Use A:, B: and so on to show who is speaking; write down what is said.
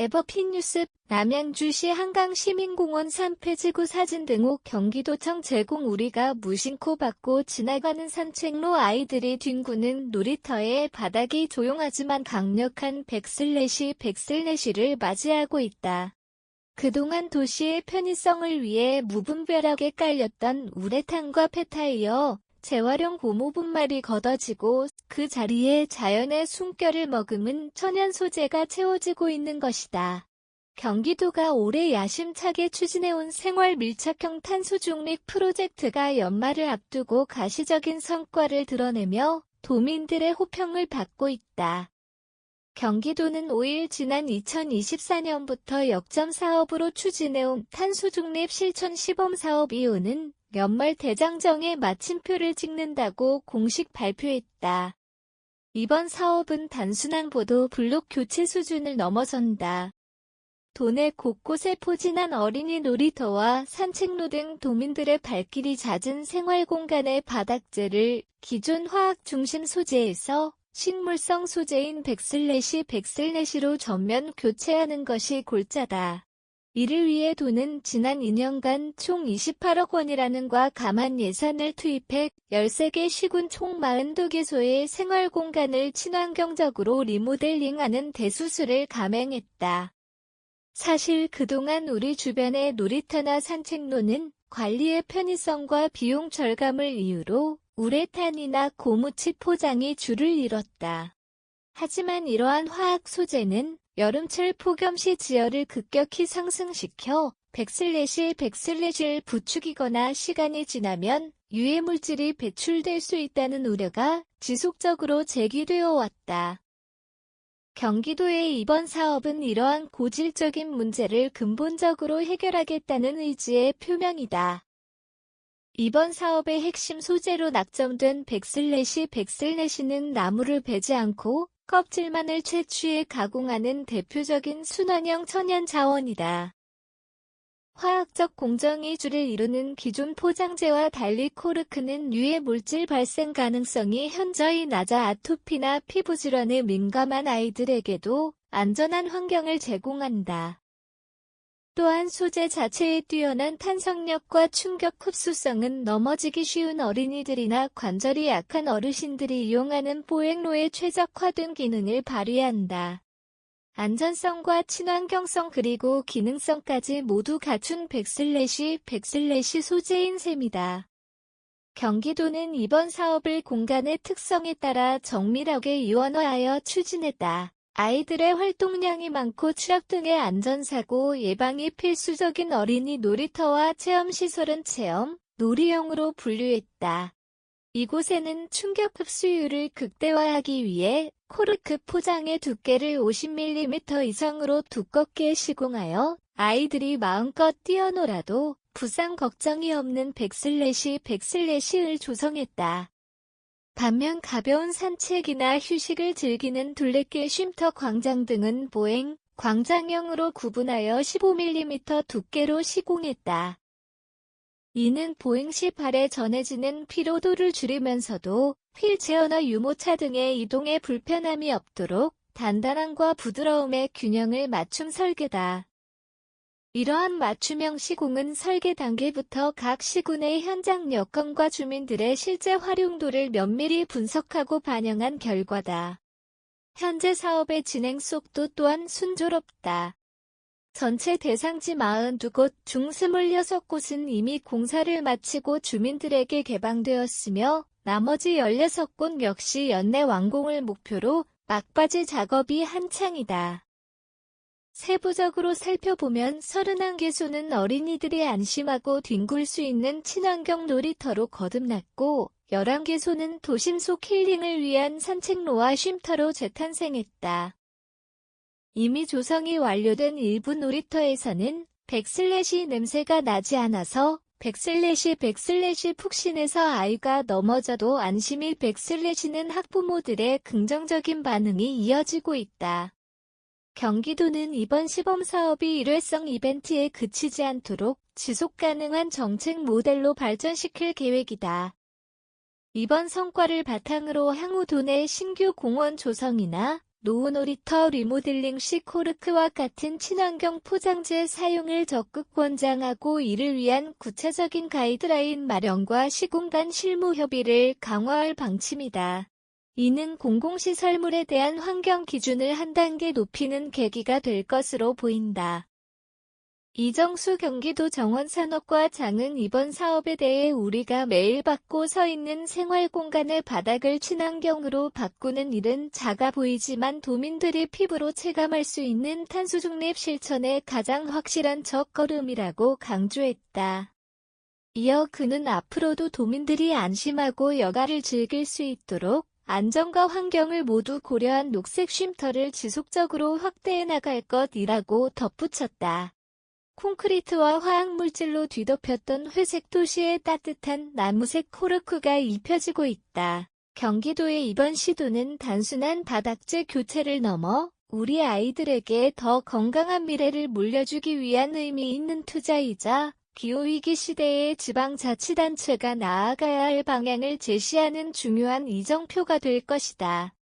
A: 에버핀 뉴스 남양주시 한강시민공원 3폐지구 사진 등호 경기도청 제공 우리가 무심코 받고 지나가는 산책로 아이들이 뒹구는 놀이터에 바닥이 조용하지만 강력한 백슬래시 백슬래시를 맞이하고 있다. 그동안 도시의 편의성을 위해 무분별하게 깔렸던 우레탄과 폐타이어 재활용 고무 분말이 걷어지고 그 자리에 자연의 숨결을 머금은 천연 소재가 채워지고 있는 것이다. 경기도가 올해 야심차게 추진해온 생활 밀착형 탄소 중립 프로젝트가 연말을 앞두고 가시적인 성과를 드러내며 도민들의 호평을 받고 있다. 경기도는 5일 지난 2024년부터 역점 사업으로 추진해온 탄소 중립 실천 시범 사업 이후는 연말 대장정에 마침표를 찍는다고 공식 발표했다. 이번 사업은 단순한 보도 블록 교체 수준을 넘어선다. 도내 곳곳에 포진한 어린이 놀이터와 산책로 등 도민들의 발길이 잦은 생활 공간의 바닥재를 기존 화학 중심 소재에서 식물성 소재인 백슬래시 백슬래시로 전면 교체하는 것이 골자다. 이를 위해 도는 지난 2년간 총 28억 원이라는 과 감한 예산을 투입해 13개 시군 총 42개소의 생활 공간을 친환경적으로 리모델링하는 대수술을 감행했다. 사실 그동안 우리 주변의 놀이터나 산책로는 관리의 편의성과 비용 절감을 이유로 우레탄이나 고무칩 포장이 줄을 이뤘다. 하지만 이러한 화학 소재는 여름철 폭염 시 지열을 급격히 상승시켜 백슬래시 백슬래시를 부추기거나 시간이 지나면 유해 물질이 배출될 수 있다는 우려가 지속적으로 제기되어 왔다. 경기도의 이번 사업은 이러한 고질적인 문제를 근본적으로 해결하겠다는 의지의 표명이다. 이번 사업의 핵심 소재로 낙점된 백슬래시 백슬래시는 나무를 베지 않고 껍질만을 채취해 가공하는 대표적인 순환형 천연 자원이다. 화학적 공정이 줄을 이루는 기존 포장재와 달리 코르크는 유해 물질 발생 가능성이 현저히 낮아 아토피나 피부 질환에 민감한 아이들에게도 안전한 환경을 제공한다. 또한 소재 자체의 뛰어난 탄성력과 충격 흡수성은 넘어지기 쉬운 어린이들이나 관절이 약한 어르신들이 이용하는 보행로에 최적화된 기능을 발휘한다. 안전성과 친환경성 그리고 기능성까지 모두 갖춘 백슬래시 백슬래시 소재인 셈이다. 경기도는 이번 사업을 공간의 특성에 따라 정밀하게 이원화하여 추진했다. 아이들의 활동량이 많고 추락 등의 안전사고 예방이 필수적인 어린이 놀이터와 체험시설은 체험, 놀이형으로 분류했다. 이곳에는 충격 흡수율을 극대화하기 위해 코르크 포장의 두께를 50mm 이상으로 두껍게 시공하여 아이들이 마음껏 뛰어놀아도 부상 걱정이 없는 백슬래시 백슬래시를 조성했다. 반면 가벼운 산책이나 휴식을 즐기는 둘레길 쉼터 광장 등은 보행, 광장형으로 구분하여 15mm 두께로 시공했다. 이는 보행 시 발에 전해지는 피로도를 줄이면서도 휠체어나 유모차 등의 이동에 불편함이 없도록 단단함과 부드러움의 균형을 맞춤 설계다. 이러한 맞춤형 시공은 설계 단계부터 각 시군의 현장 여건과 주민들의 실제 활용도를 면밀히 분석하고 반영한 결과다. 현재 사업의 진행 속도 또한 순조롭다. 전체 대상지 42곳 중 26곳은 이미 공사를 마치고 주민들에게 개방되었으며 나머지 16곳 역시 연내 완공을 목표로 막바지 작업이 한창이다. 세부적으로 살펴보면 31개소는 어린이들이 안심하고 뒹굴 수 있는 친환경 놀이터로 거듭났고 11개 소는 도심 속 힐링을 위한 산책로와 쉼터로 재탄생했다. 이미 조성이 완료된 일부 놀이터에서는 백슬래시 냄새가 나지 않아서 백슬래시 백슬래시 푹신해서 아이가 넘어져도 안심이 백슬래시는 학부모들의 긍정적인 반응이 이어지고 있다. 경기도는 이번 시범 사업이 일회성 이벤트에 그치지 않도록 지속 가능한 정책 모델로 발전시킬 계획이다. 이번 성과를 바탕으로 향후 도내 신규 공원 조성이나 노후 놀이터 리모델링 시 코르크와 같은 친환경 포장재 사용을 적극 권장하고 이를 위한 구체적인 가이드라인 마련과 시공간 실무 협의를 강화할 방침이다. 이는 공공시설물에 대한 환경 기준을 한 단계 높이는 계기가 될 것으로 보인다. 이정수 경기도 정원산업과 장은 이번 사업에 대해 우리가 매일 받고 서 있는 생활 공간의 바닥을 친환경으로 바꾸는 일은 작아 보이지만 도민들이 피부로 체감할 수 있는 탄소 중립 실천의 가장 확실한 첫걸음이라고 강조했다. 이어 그는 앞으로도 도민들이 안심하고 여가를 즐길 수 있도록 안전과 환경을 모두 고려한 녹색 쉼터를 지속적으로 확대해 나갈 것이라고 덧붙였다. 콘크리트와 화학물질로 뒤덮였던 회색 도시의 따뜻한 나무색 코르크가 입혀지고 있다. 경기도의 이번 시도는 단순한 바닥재 교체를 넘어 우리 아이들에게 더 건강한 미래를 물려주기 위한 의미 있는 투자이자 기후위기 시대에 지방자치단체가 나아가야 할 방향을 제시하는 중요한 이정표가 될 것이다.